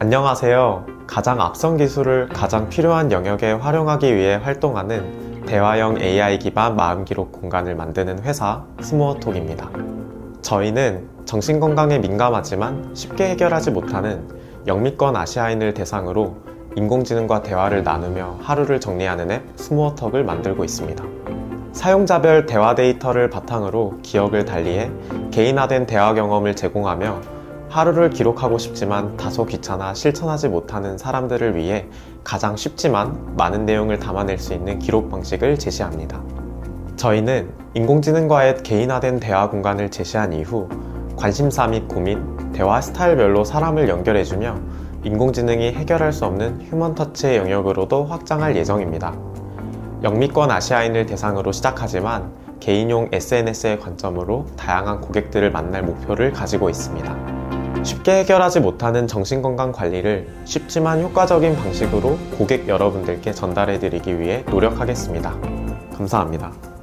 안녕하세요. 가장 앞선 기술을 가장 필요한 영역에 활용하기 위해 활동하는 대화형 AI 기반 마음 기록 공간을 만드는 회사 스모어톡입니다. 저희는 정신건강에 민감하지만 쉽게 해결하지 못하는 영미권 아시아인을 대상으로 인공지능과 대화를 나누며 하루를 정리하는 앱 스모어톡을 만들고 있습니다. 사용자별 대화 데이터를 바탕으로 기억을 달리해 개인화된 대화 경험을 제공하며 하루를 기록하고 싶지만 다소 귀찮아 실천하지 못하는 사람들을 위해 가장 쉽지만 많은 내용을 담아낼 수 있는 기록 방식을 제시합니다. 저희는 인공지능과의 개인화된 대화 공간을 제시한 이후 관심사 및 고민, 대화 스타일별로 사람을 연결해주며 인공지능이 해결할 수 없는 휴먼 터치의 영역으로도 확장할 예정입니다. 영미권 아시아인을 대상으로 시작하지만 개인용 SNS의 관점으로 다양한 고객들을 만날 목표를 가지고 있습니다. 쉽게 해결하지 못하는 정신건강 관리를 쉽지만 효과적인 방식으로 고객 여러분들께 전달해 드리기 위해 노력하겠습니다. 감사합니다.